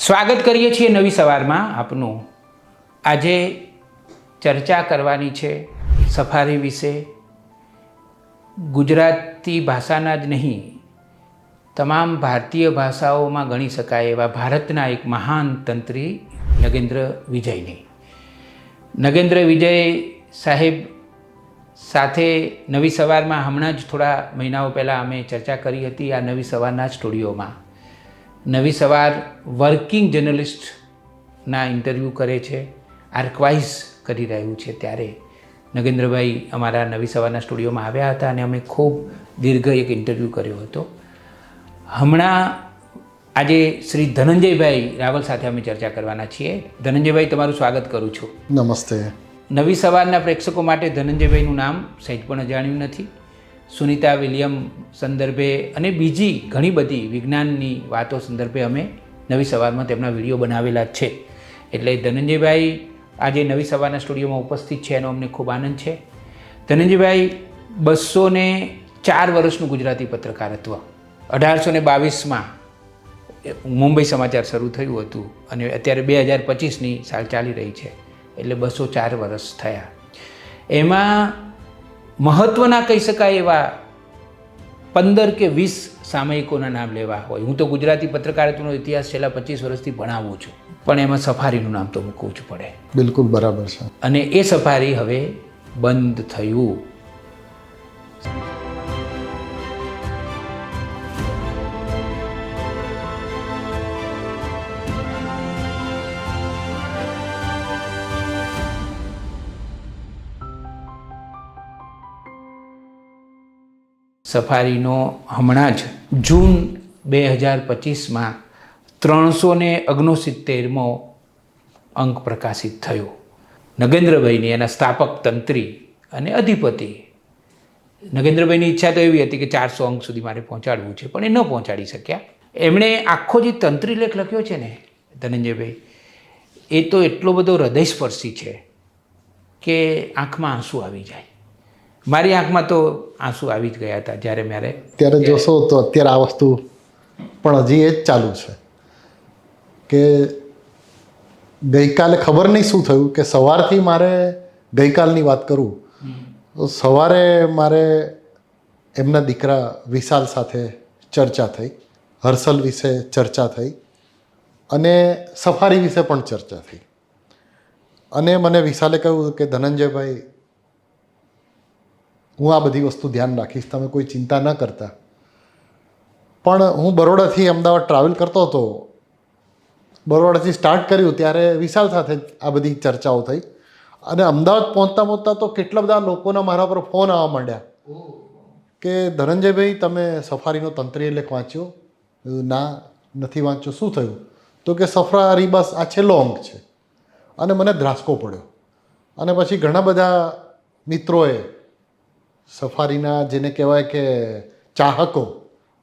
સ્વાગત કરીએ છીએ નવી સવારમાં આપનું. આજે ચર્ચા કરવાની છે સફારી વિશે. ગુજરાતી ભાષાના જ નહીં, તમામ ભારતીય ભાષાઓમાં ગણી શકાય એવા ભારતના એક મહાન તંત્રી નગેન્દ્ર વિજયની. નગેન્દ્ર વિજય સાહેબ સાથે નવી સવારમાં હમણાં જ થોડા મહિનાઓ પહેલાં અમે ચર્ચા કરી હતી આ નવી સવારના સ્ટુડિયોમાં. નવી સવાર વર્કિંગ જર્નલિસ્ટના ઇન્ટરવ્યૂ કરે છે આર્કવાઇઝ કરી રહ્યું છે ત્યારે નગેન્દ્રભાઈ અમારા નવી સવારના સ્ટુડિયોમાં આવ્યા હતા અને અમે ખૂબ દીર્ઘ એક ઇન્ટરવ્યૂ કર્યો હતો. હમણાં આજે શ્રી ધનંજયભાઈ રાવલ સાથે અમે ચર્ચા કરવાના છીએ. ધનંજયભાઈ તમારું સ્વાગત કરું છું. નમસ્તે. નવી સવારના પ્રેક્ષકો માટે ધનંજયભાઈનું નામ સહેજ પણ અજાણ્યું નથી. સુનિતા વિલિયમ સંદર્ભે અને બીજી ઘણી બધી વિજ્ઞાનની વાતો સંદર્ભે અમે નવી સવારમાં તેમના વીડિયો બનાવેલા જ છે. એટલે ધનંજયભાઈ આજે નવી સવારના સ્ટુડિયોમાં ઉપસ્થિત છે, એનો અમને ખૂબ આનંદ છે. ધનંજયભાઈ, બસો ને ચાર વર્ષનું ગુજરાતી પત્રકારત્વ. અઢારસો ને બાવીસમાં મુંબઈ સમાચાર શરૂ થયું હતું અને અત્યારે બે હજાર પચીસની સાલ ચાલી રહી છે. એટલે બસો ચાર વર્ષ થયા. એમાં મહત્ત્વના કહી શકાય એવા પંદર કે વીસ સામયિકોના નામ લેવા હોય. હું તો ગુજરાતી પત્રકારિતાનો ઇતિહાસ છેલ્લા પચીસ વર્ષથી ભણાવું છું પણ એમાં સફારીનું નામ તો મૂકવું જ પડે. બિલકુલ બરાબર છે. અને એ સફારી હવે બંધ થયું. સફારીનો હમણાં જ જૂન બે હજાર પચીસમાં ત્રણસો ને ઓગણસિત્તેરમો અંક પ્રકાશિત થયો. નગેન્દ્રભાઈની એના સ્થાપક તંત્રી અને અધિપતિ. નગેન્દ્રભાઈની ઈચ્છા તો એવી હતી કે ચારસો અંક સુધી મારે પહોંચાડવું છે, પણ એ ન પહોંચાડી શક્યા. એમણે આખો જે તંત્રી લેખ લખ્યો છે ને, ધનંજયભાઈ, એ તો એટલો બધો હૃદયસ્પર્શી છે કે આંખમાં આંસુ આવી જાય. મારી આંખમાં તો આંસુ આવી જ ગયા હતા જ્યારે મારે ત્યારે જોશો તો અત્યારે આ વસ્તુ પણ હજી એ જ ચાલુ છે. કે ગઈકાલે ખબર નહીં શું થયું કે સવારથી મારે ગઈકાલની વાત કરું. તો સવારે મારે એમના દીકરા વિશાલ સાથે ચર્ચા થઈ. હર્ષલ વિશે ચર્ચા થઈ. અને સફારી વિશે પણ ચર્ચા થઈ. અને મને વિશાલે કહ્યું કે, ધનંજયભાઈ હું આ બધી વસ્તુ ધ્યાન રાખીશ, તમે કોઈ ચિંતા ન કરતા. પણ હું બરોડાથી અમદાવાદ ટ્રાવેલ કરતો હતો. બરોડાથી સ્ટાર્ટ કર્યું ત્યારે વિશાલ સાથે આ બધી ચર્ચાઓ થઈ. અને અમદાવાદ પહોંચતા પહોંચતા તો કેટલા બધા લોકોના મારા પર ફોન આવવા માંડ્યા. કે, ધનંજયભાઈ, તમે સફારીનો તંત્રી લેખ વાંચ્યો? ના, નથી વાંચ્યો. શું થયું? તો કે, સફારી બસ આ છેલ્લો અંક છે. અને મને ધ્રાસકો પડ્યો. અને પછી ઘણા બધા મિત્રોએ સફારીના જેને કહેવાય કે ચાહકો,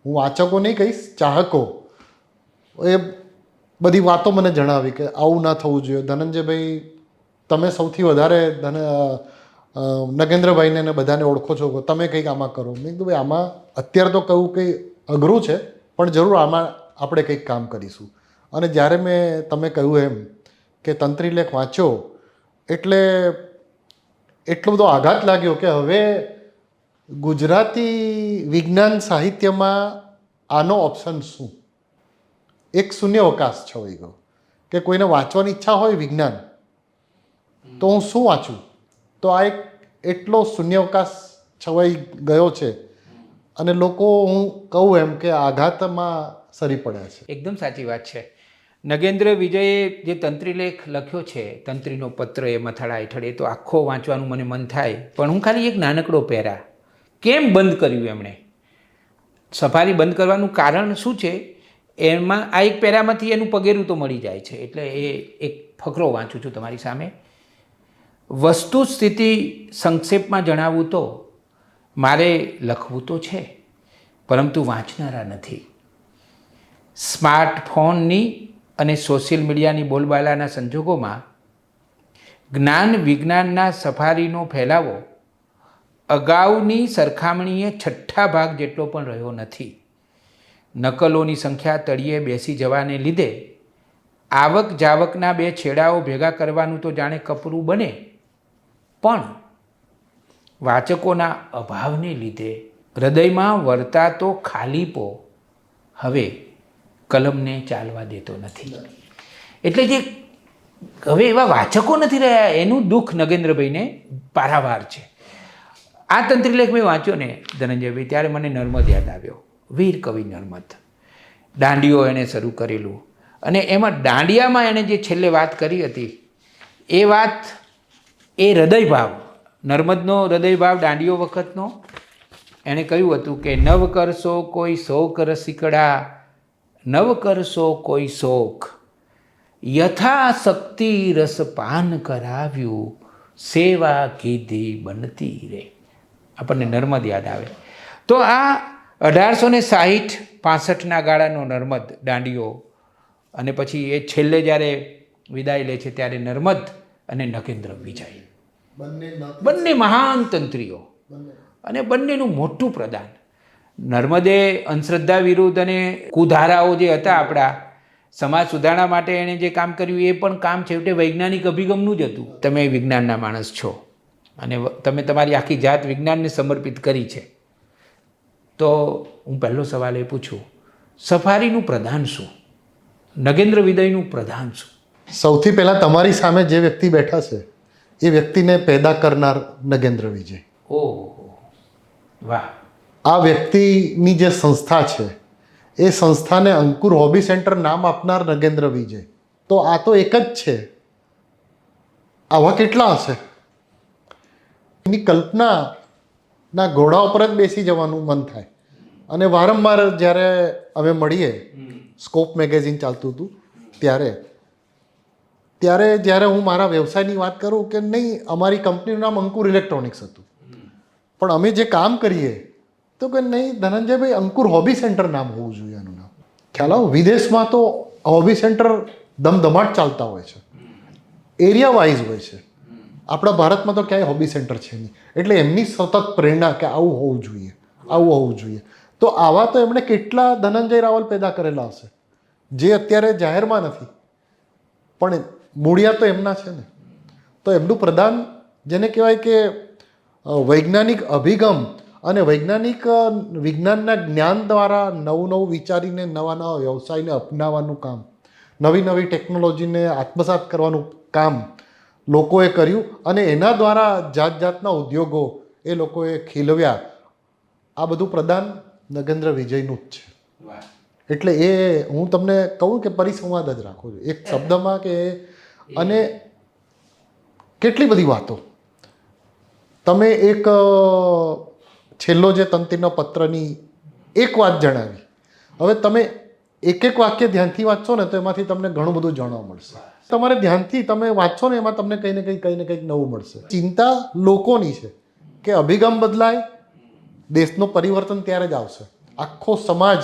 હું વાચકો નહીં કહીશ, ચાહકો, એ બધી વાતો મને જણાવી કે આવું ના થવું જોઈએ. ધનંજયભાઈ, તમે સૌથી વધારે ધન નગેન્દ્રભાઈને ને બધાને ઓળખો છો તમે કંઈક આમાં કરો. મેં કીધું, ભાઈ, આમાં અત્યારે તો કહું કંઈ અઘરું છે, પણ જરૂર આમાં આપણે કંઈક કામ કરીશું. અને જ્યારે મેં તમે કહ્યું એમ કે તંત્રી લેખ વાંચ્યો, એટલે એટલો બધો આઘાત લાગ્યો કે હવે ગુજરાતી વિજ્ઞાન સાહિત્યમાં આનો ઓપ્શન શું? એક શૂન્ય અવકાશ છવાઈ ગયો. કે કોઈને વાંચવાની ઈચ્છા હોય વિજ્ઞાન, તો હું શું વાંચું? તો આ એક એટલો શૂન્ય અવકાશ છવાઈ ગયો છે અને લોકો, હું કહું એમ કે આઘાતમાં સરી પડ્યા છે. એકદમ સાચી વાત છે. નગેન્દ્ર વિજયે જે તંત્રીલેખ લખ્યો છે, તંત્રીનો પત્ર એ મથાળા હેઠળ, એ તો આખો વાંચવાનું મને મન થાય, પણ હું ખાલી એક નાનકડો પહેરા કેમ બંધ કર્યું એમણે? સફારી બંધ કરવાનું કારણ શું છે? એમાં આ એક પહેરામાંથી એનું પગેરું તો મળી જાય છે. એટલે એ એક ફકરો વાંચું છું તમારી સામે. વસ્તુ સ્થિતિ સંક્ષેપમાં જણાવવું તો મારે લખવું તો છે, પરંતુ વાંચનારા નથી. સ્માર્ટફોનની અને સોશિયલ મીડિયાની બોલબાલાના સંજોગોમાં જ્ઞાન વિજ્ઞાનના સફારીનો ફેલાવો અગાઉની સરખામણીએ છઠ્ઠા ભાગ જેટલો પણ રહ્યો નથી. નકલોની સંખ્યા તળિયે બેસી જવાને લીધે આવક જાવકના બે છેડાઓ ભેગા કરવાનું તો જાણે કપરું બને. પણ વાચકોના અભાવને લીધે હૃદયમાં વર્તાતો ખાલીપો હવે કલમને ચાલવા દેતો નથી. એટલે જે હવે એવા વાચકો નથી રહ્યા, એનું દુઃખ નગેન્દ્રભાઈને પારાવાર છે. આ તંત્રીલેખ મેં વાંચ્યો ને ધનંજયભાઈ ત્યારે મને નર્મદ યાદ આવ્યો. વીર કવિ નર્મદ. દાંડીઓ એણે શરૂ કરેલું. અને એમાં દાંડિયામાં એણે જે છેલ્લે વાત કરી હતી, એ વાત એ હૃદયભાવ, નર્મદનો હૃદયભાવ દાંડીઓ વખતનો, એણે કહ્યું હતું કે, નવ કરશો કોઈ શોક રસિકડા, નવ કરશો કોઈ શોક. યથાશક્તિ રસ પાન કરાવ્યું, સેવા કીધી બનતી રે. આપણને નર્મદ યાદ આવે. તો આ અઢારસો ને સાહીઠ પાસઠના ગાળાનો નર્મદ દાંડીઓ અને પછી એ છેલ્લે જ્યારે વિદાય લે છે ત્યારે નર્મદ અને નગેન્દ્ર વિજય. બંને બંને મહાન તંત્રીઓ. અને બંનેનું મોટું પ્રદાન. નર્મદે અંધશ્રદ્ધા વિરુદ્ધ અને કુધારાઓ જે હતા આપણા સમાજ સુધારણા માટે એણે જે કામ કર્યું એ પણ કામ છેવટે વૈજ્ઞાનિક અભિગમનું જ હતું. તમે વિજ્ઞાનના માણસ છો. અને તમે તમારી આખી જાત વિજ્ઞાનને સમર્પિત કરી છે. તો હું પહેલો સવાલ એ પૂછું સફારીનું પ્રધાન શું? નગેન્દ્ર વિદયનું પ્રધાન શું? સૌથી પહેલાં તમારી સામે જે વ્યક્તિ બેઠા છે એ વ્યક્તિને પેદા કરનાર નગેન્દ્ર વિજય. ઓ વાહ. આ વ્યક્તિની જે સંસ્થા છે એ સંસ્થાને અંકુર હોબી સેન્ટર નામ આપનાર નગેન્દ્ર વિજય. તો આ તો એક જ છે. આવા કેટલા હશે? એની કલ્પનાના ઘોડા ઉપર જ બેસી જવાનું મન થાય. અને વારંવાર જ્યારે અમે મળીએ, સ્કોપ મેગેઝિન ચાલતું હતું ત્યારે ત્યારે જ્યારે હું મારા વ્યવસાયની વાત કરું કે નહીં, અમારી કંપનીનું નામ અંકુર ઇલેક્ટ્રોનિક્સ હતું. પણ અમે જે કામ કરીએ, તો કે નહીં, ધનંજયભાઈ, અંકુર હોબી સેન્ટર નામ હોવું જોઈએ એનું નામ. ખ્યાલ આવો, વિદેશમાં તો હોબી સેન્ટર ધમધમાટ ચાલતા હોય છે. એરિયા વાઇઝ હોય છે. આપણા ભારતમાં તો ક્યાંય હોબી સેન્ટર છે નહીં. એટલે એમની સતત પ્રેરણા કે આવું હોવું જોઈએ, આવું હોવું જોઈએ. તો આવા તો એમણે કેટલા ધનંજય રાવલ પેદા કરેલા હશે? જે અત્યારે જાહેરમાં નથી. પણ મૂળિયા તો એમના છે ને. તો એમનું પ્રદાન જેને કહેવાય કે વૈજ્ઞાનિક અભિગમ અને વૈજ્ઞાનિક વિજ્ઞાનના જ્ઞાન દ્વારા નવું નવું વિચારીને નવા નવા વ્યવસાયને અપનાવવાનું કામ, નવી નવી ટેકનોલોજીને આત્મસાત કરવાનું કામ લોકોએ કર્યું અને એના દ્વારા જાત જાતના ઉદ્યોગો એ લોકોએ ખીલવ્યા. આ બધું પ્રદાન નગેન્દ્ર વિજયનું જ છે. એટલે એ હું તમને કહું કે પરિસંવાદ જ રાખું છું. એક શબ્દમાં કે અને કેટલી બધી વાતો. તમે એક છેલ્લો જે તંત્રીનો પત્રની એક વાત જણાવી. હવે તમે એક એક વાક્ય ધ્યાનથી વાંચશો ને તો એમાંથી તમને ઘણું બધું જાણવા મળશે. તમારે ધ્યાનથી તમે વાંચો ને એમાં તમને કંઈ ને કંઈ કંઈ ને કંઈક નવું મળશે. ચિંતા લોકોની છે કે અભિગમ બદલાય, દેશનું પરિવર્તન ત્યારે જ આવશે. આખો સમાજ,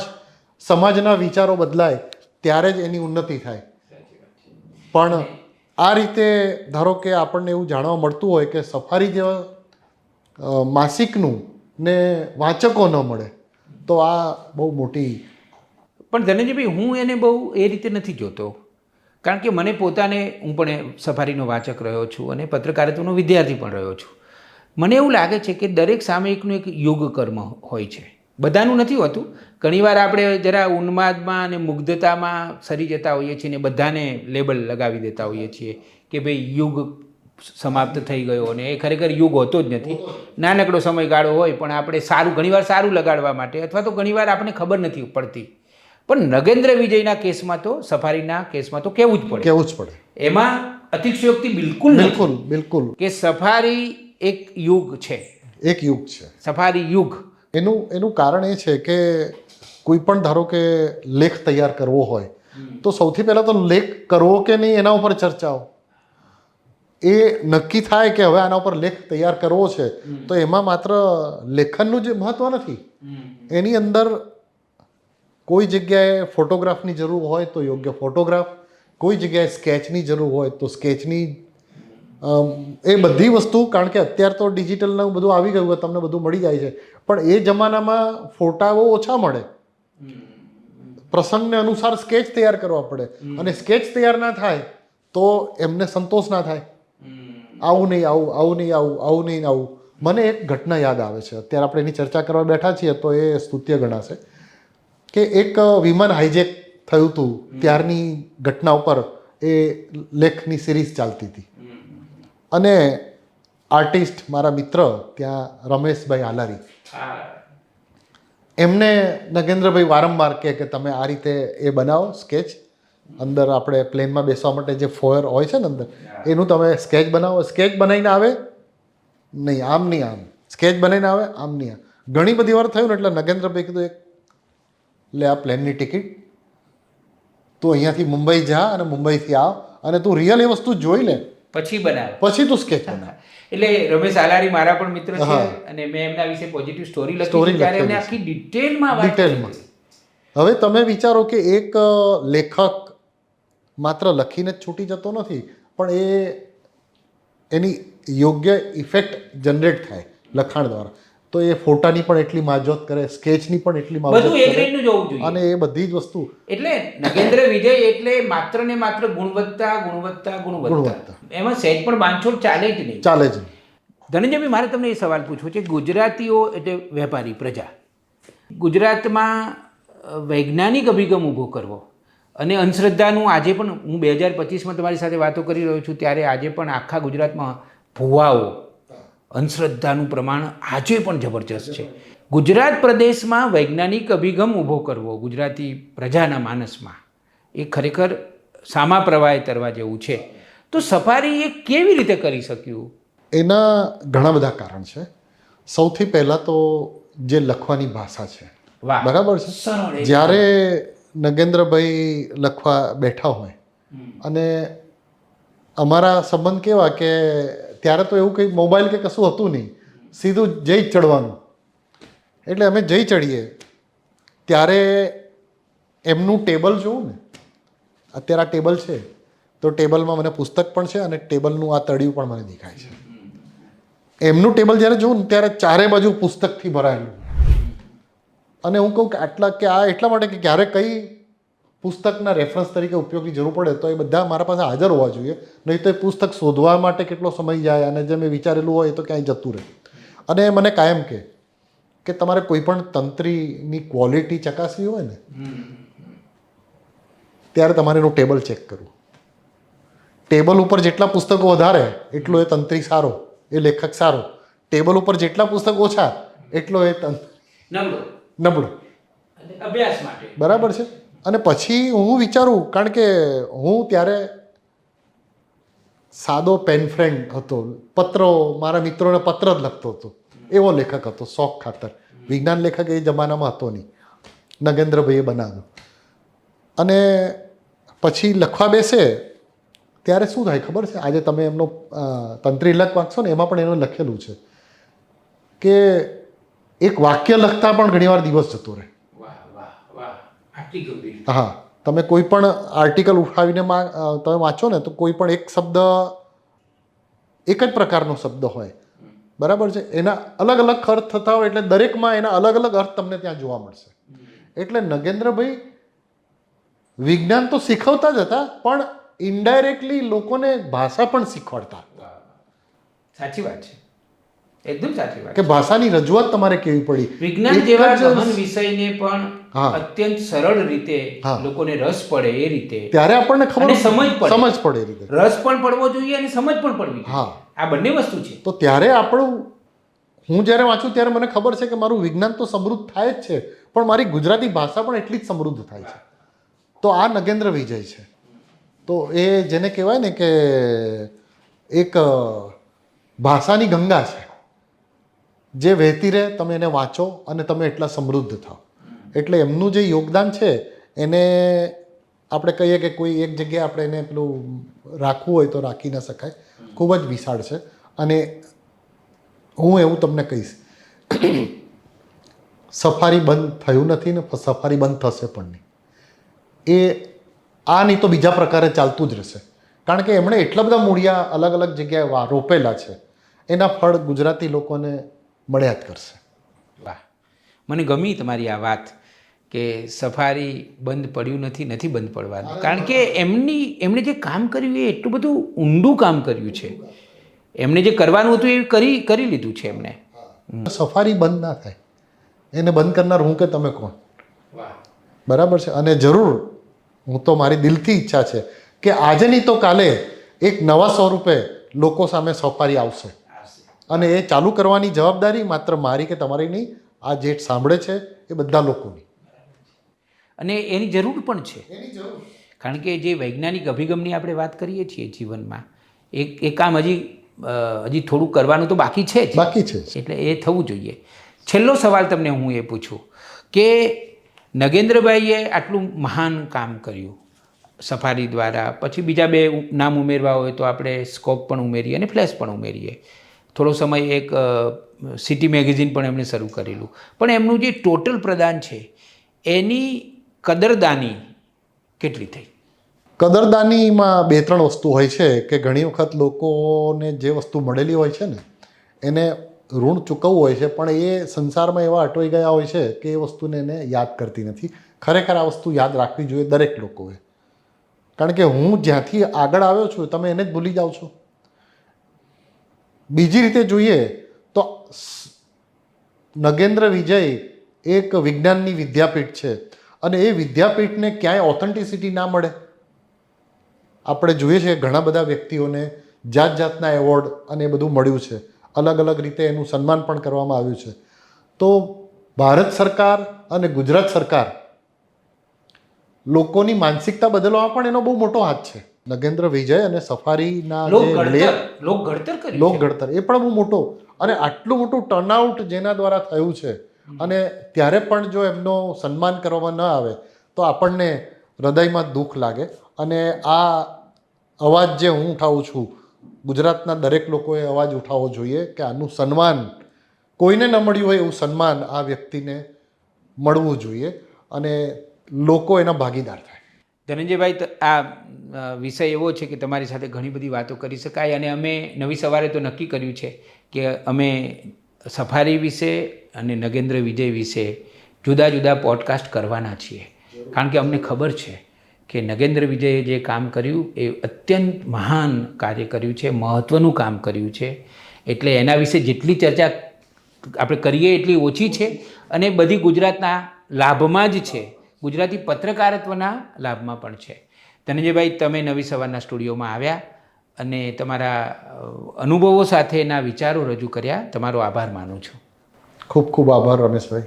સમાજના વિચારો બદલાય ત્યારે જ એની ઉન્નતિ થાય. પણ આ રીતે ધારો કે આપણને એવું જાણવા મળતું હોય કે સફારી જેવા માસિકનું ને વાચકો ન મળે, તો આ બહુ મોટી પણ ધનંજયભાઈ, હું એને બહુ એ રીતે નથી જોતો. કારણ કે મને પોતાને, હું પણ સફારીનો વાચક રહ્યો છું અને પત્રકારિતાનો વિદ્યાર્થી પણ રહ્યો છું. મને એવું લાગે છે કે દરેક સામયિકનું એક યોગ કર્મ હોય છે. બધાનું નથી હોતું. ઘણીવાર આપણે જરા ઉન્માદમાં અને મુગ્ધતામાં સરી જતા હોઈએ છીએ ને બધાને લેબલ લગાવી દેતા હોઈએ છીએ કે ભાઈ યુગ સમાપ્ત થઈ ગયો અને એ ખરેખર યુગ હોતો જ નથી. નાનકડો સમયગાળો હોય પણ આપણે સારું, ઘણીવાર સારું લગાડવા માટે અથવા તો ઘણીવાર આપણને ખબર નથી પડતી પણ નગેન્દ્ર વિજયના કેસમાં તો સફારીના કેસમાં તો કેવું જ પડે. કેવું જ પડે. એમાં અતિશયોક્તિ બિલકુલ બિલકુલ બિલકુલ. કે સફારી એક યુગ છે. એક યુગ છે. સફારી યુગ. એનું એનું કારણ એ છે કે કોઈ પણ ધારો કે લેખ તૈયાર કરવો હોય તો સૌથી પહેલાં તો લેખ કરવો કે નહીં એના ઉપર ચર્ચાઓ. એ નક્કી થાય કે હવે આના ઉપર લેખ તૈયાર કરવો છે તો એમાં માત્ર લેખનનું જે મહત્ત્વ નથી. એની અંદર કોઈ જગ્યાએ ફોટોગ્રાફની જરૂર હોય તો યોગ્ય ફોટોગ્રાફ, કોઈ જગ્યાએ સ્કેચની જરૂર હોય તો સ્કેચની એ બધી વસ્તુ, કારણ કે અત્યારે તો ડિજિટલનું બધું આવી ગયું તમને બધું મળી જાય છે. પણ એ જમાનામાં ફોટા બહુ ઓછા મળે. પ્રસંગને અનુસાર સ્કેચ તૈયાર કરવા પડે. અને સ્કેચ તૈયાર ના થાય તો એમને સંતોષ ના થાય. આવું નહીં, આવું આવું નહીં, આવું આવું નહીં, આવું. મને એક ઘટના યાદ આવે છે. અત્યારે આપણે એની ચર્ચા કરવા બેઠા છીએ તો એ સ્તુત્ય ગણાશે. કે એક વિમાન હાઈજેક થયું હતું ત્યારની ઘટના ઉપર એ લેખની સિરીઝ ચાલતી હતી. અને આર્ટિસ્ટ મારા મિત્ર ત્યાં રમેશભાઈ હાલારી. એમને નગેન્દ્રભાઈ વારંવાર કહે કે તમે આ રીતે એ બનાવો સ્કેચ અંદર આપણે પ્લેનમાં બેસવા માટે જે ફોયર હોય છે ને અંદર એનું તમે સ્કેચ બનાવો. સ્કેચ બનાવીને આવે? નહીં આમ નહીં આમ. સ્કેચ બનાવીને આવે આમ નહીં આમ. ઘણી બધી વાર થયું ને એટલે નગેન્દ્રભાઈ કીધું એક લે આ પ્લેનની ટિકિટ. તું અહીંયાથી મુંબઈ જા અને મુંબઈથી આવ અને તું રિયલ એ વસ્તુ જોઈ લે. પછી બનાવ. પછી તું સ્કેચ બનાવ. એટલે રમેશ આલારી મારા પણ મિત્ર છે અને મેં એમના વિશે પોઝિટિવ સ્ટોરી લખી ત્યારે એમને આખી ડિટેલમાં ડિટેલમાં હવે તમે વિચારો કે એક લેખક માત્ર લખીને જ છૂટી જતો નથી પણ એ એની યોગ્ય ઇફેક્ટ જનરેટ થાય લખાણ દ્વારા. તો એ ફોટાની પણ એટલી માજોત કરે સ્કેચની પણ એટલી બધું એક કરે જોવું જોઈએ. અને એ બધી જ વસ્તુ એટલે નગેન્દ્ર વિજય એટલે માત્ર ને માત્ર ગુણવત્તા ગુણવત્તા ગુણવત્તા. ગુણવત્તા. એમાં સહેજ પણ બાંધછોડ ચાલે જ નહીં. ચાલે જ ધનંજયભાઈ મારે તમને એ સવાલ પૂછવો છે ગુજરાતીઓ એટલે વેપારી પ્રજા ગુજરાતમાં વૈજ્ઞાનિક અભિગમ ઊભો કરવો અને અંધશ્રદ્ધાનું આજે પણ હું બે હજાર પચીસમાં તમારી સાથે વાતો કરી રહ્યો છું ત્યારે આજે પણ આખા ગુજરાતમાં ભુવાઓ અંધશ્રદ્ધાનું પ્રમાણ આજે પણ જબરજસ્ત છે. ગુજરાત પ્રદેશમાં વૈજ્ઞાનિક અભિગમ ઊભો કરવો ગુજરાતી પ્રજાના માનસમાં એ ખરેખર સામા પ્રવાહે તરવા જેવું છે. તો સફારી એ કેવી રીતે કરી શક્યું? એના ઘણા બધા કારણ છે. સૌથી પહેલાં તો જે લખવાની ભાષા છે. વાહ બરાબર છે? જ્યારે નગેન્દ્રભાઈ લખવા બેઠા હોય અને અમારા સંબંધ કેવા કે ત્યારે તો એવું કંઈ મોબાઈલ કે કશું હતું નહીં. સીધું જઈ ચડવાનું એટલે અમે જઈ ચડીએ. ત્યારે એમનું ટેબલ જોઉં ને. અત્યારે આ ટેબલ છે. તો ટેબલમાં મને પુસ્તક પણ છે અને ટેબલનું આ તળિયું પણ મને દેખાય છે. એમનું ટેબલ જ્યારે જોઉં ને, ત્યારે ચારે બાજુ પુસ્તકથી ભરાયેલું. અને હું કહું કે આટલા કે આ એટલા માટે કે ક્યારે કઈ પુસ્તકના રેફરન્સ તરીકે ઉપયોગની જરૂર પડે તો એ બધા મારા પાસે હાજર હોવા જોઈએ. નહીં તો એ પુસ્તક શોધવા માટે કેટલો સમય જાય અને જે મેં વિચારેલું હોય એ તો ક્યાંય જતું રહે. અને મને કાયમ કહે કે તમારે કોઈ પણ તંત્રીની ક્વોલિટી ચકાસવી હોય ને ત્યારે તમારે એનું ટેબલ ચેક કરવું. ટેબલ ઉપર જેટલા પુસ્તકો વધારે એટલો એ તંત્રી સારો એ લેખક સારો. ટેબલ ઉપર જેટલા પુસ્તક ઓછા એટલો એ તંત્ર નબળો. નબળો. અભ્યાસ માટે. બરાબર છે? અને પછી હું વિચારું, કારણ કે હું ત્યારે સાદો પેન ફ્રેન્ડ હતો. પત્રો, મારા મિત્રોને પત્ર જ લખતો હતો. એવો લેખક હતો, શોખ ખાતર. વિજ્ઞાન લેખક એ જમાનામાં હતો નહીં. નગેન્દ્રભાઈએ બનાવ્યો. અને પછી લખવા બેસે, ત્યારે શું થાય ખબર છે? આજે તમે એમનો તંત્રી લખ વાંચશો ને, એમાં પણ એનું લખેલું છે કે એક વાક્ય લખતા પણ ઘણીવાર દિવસ જતો રહે વાહ વાહ વાહ આટલી ગંભીર હા તમે કોઈ પણ આર્ટિકલ ઉઠાવીને તમે વાંચો ને તો કોઈ પણ એક શબ્દ એક જ પ્રકારનો શબ્દ હોય. બરાબર છે? એના અલગ અલગ અર્થ થતા હોય એટલે દરેકમાં એના અલગ અલગ અર્થ તમને ત્યાં જોવા મળશે. એટલે નગેન્દ્રભાઈ વિજ્ઞાન તો શીખવતા જ હતા પણ ઇન્ડાયરેક્ટલી લોકોને ભાષા પણ શીખવાડતા હતા. સાચી વાત છે. એકદમ સાચી વાત કે ભાષાની રજૂઆત તમારે કેવી પડી? વિજ્ઞાન જેવા ગહન વિષયને પણ હા. અત્યંત સરળ રીતે. લોકોને રસ પડે એ રીતે. ત્યારે આપણને ખબર સમજ પડે. સમજ પડે એ રીતે. રસ પણ પડવો જોઈએ અને સમજ પણ પડવી હા. આ બંને વસ્તુ છે. તો ત્યારે આપણું હું જ્યારે વાંચું ત્યારે મને ખબર છે કે મારું વિજ્ઞાન તો સમૃદ્ધ થાય જ છે પણ મારી ગુજરાતી ભાષા પણ એટલી જ સમૃદ્ધ થાય છે. તો આ નગેન્દ્ર વિજય છે. તો એ જેને કહેવાય ને કે એક ભાષાની ગંગા છે. જે વહેતી રહે, તમે એને વાંચો અને તમે એટલા સમૃદ્ધ થાઓ. એટલે એમનું જે યોગદાન છે, એને આપણે કહીએ કે કોઈ એક જગ્યાએ આપણે એને પેલું રાખવું હોય તો રાખી ન શકાય. ખૂબ જ વિશાળ છે. અને હું એવું તમને કહીશ, સફારી બંધ થયું નથી ને સફારી બંધ થશે પણ નહીં. એ, આ નહીં તો બીજા પ્રકારે ચાલતું જ રહેશે. કારણ કે એમણે એટલા બધા મૂળિયા અલગ અલગ જગ્યાએ રોપેલા છે. એના ફળ ગુજરાતી લોકોને મળ્યા જ કરશે. વાહ. મને ગમી તમારી આ વાત કે સફારી બંધ પડ્યું નથી નથી બંધ પડવાનું. કારણ કે એમની એમણે જે કામ કર્યું એ એટલું બધું ઊંડું કામ કર્યું છે. એમણે જે કરવાનું હતું એ કરી કરી લીધું છે એમણે. સફારી બંધ ના થાય. એને બંધ કરનાર હું કે તમે કોણ? બરાબર છે? અને જરૂર હું તો મારી દિલથી ઈચ્છા છે કે આજે નહીં તો કાલે એક નવા સ્વરૂપે લોકો સામે સફારી આવશે. અને એ ચાલુ કરવાની જવાબદારી માત્ર મારી કે તમારી નહીં આ જે સાંભળે છે એ બધા લોકોની. અને એની જરૂર પણ છે. કારણ કે જે વૈજ્ઞાનિક અભિગમની આપણે વાત કરીએ છીએ જીવનમાં એ એ કામ હજી હજી થોડું કરવાનું તો બાકી છે જ. બાકી છે એટલે એ થવું જોઈએ. છેલ્લો સવાલ તમને હું એ પૂછું કે નગેન્દ્રભાઈએ આટલું મહાન કામ કર્યું સફારી દ્વારા પછી બીજા બે નામ ઉમેરવા હોય તો આપણે સ્કોપ પણ ઉમેરીએ અને ફ્લેશ પણ ઉમેરીએ. થોડો સમય એક સિટી મેગેઝિન પણ એમણે શરૂ કરેલું. પણ એમનું જે ટોટલ પ્રદાન છે, એની કદરદાની કેટલી થઈ? કદરદાનીમાં બે ત્રણ વસ્તુ હોય છે કે ઘણી વખત લોકોને જે વસ્તુ મળેલી હોય છે ને, એને ઋણ ચૂકવવું હોય છે, પણ એ સંસારમાં એવા અટવાઈ ગયા હોય છે કે એ વસ્તુને એને યાદ કરતી નથી. ખરેખર આ વસ્તુ યાદ રાખવી જોઈએ દરેક લોકોએ. કારણ કે હું જ્યાંથી આગળ આવ્યો છું, તમે એને જ ભૂલી જાઓ છો. બીજી રીતે જોઈએ તો નગેન્દ્ર વિજય એક વિજ્ઞાનની વિદ્યાપીઠ છે. અને એ વિદ્યાપીઠને ક્યાંય ઓથેન્ટિસિટી ના મળે. આપણે જોઈએ છીએ ઘણા બધા વ્યક્તિઓને જાત જાતના એવોર્ડ અને એ બધું મળ્યું છે. અલગ અલગ રીતે એનું સન્માન પણ કરવામાં આવ્યું છે. તો ભારત સરકાર અને ગુજરાત સરકાર લોકોની માનસિકતા બદલવામાં પણ એનો બહુ મોટો હાથ છે. નગેન્દ્ર વિજય અને સફારીના લોક જે લોક ઘડતર લોક ઘડતર એ પણ બહુ મોટો. અને આટલું મોટું ટર્નઆઉટ જેના દ્વારા થયું છે અને ત્યારે પણ જો એમનો સન્માન કરવામાં ન આવે તો આપણને હૃદયમાં દુઃખ લાગે. અને આ અવાજ જે હું ઉઠાવું છું ગુજરાતના દરેક લોકોએ અવાજ ઉઠાવવો જોઈએ કે આનું સન્માન કોઈને ન મળ્યું હોય એવું સન્માન આ વ્યક્તિને મળવું જોઈએ. અને લોકો એના ભાગીદાર થાય. ધનંજયભાઈ આ વિષય એવો છે કે તમારી સાથે ઘણી બધી વાતો કરી શકાય અને અમે નવી સવારે તો નક્કી કર્યું છે કે અમે સફારી વિશે અને નગેન્દ્ર વિજય વિશે જુદા જુદા પોડકાસ્ટ કરવાના છીએ. કારણ કે અમને ખબર છે કે નગેન્દ્ર વિજયે જે કામ કર્યું એ અત્યંત મહાન કાર્ય કર્યું છે મહત્ત્વનું કામ કર્યું છે. એટલે એના વિશે જેટલી ચર્ચા આપણે કરીએ એટલી ઓછી છે અને બધી ગુજરાતના લાભમાં જ છે. ગુજરાતી પત્રકારત્વના લાભમાં પણ છે. ધનંજયભાઈ, તમે નવી સવારના સ્ટુડિયોમાં આવ્યા અને તમારા અનુભવો સાથેના વિચારો રજૂ કર્યા. તમારો આભાર માનું છું. ખૂબ ખૂબ આભાર, રમેશભાઈ.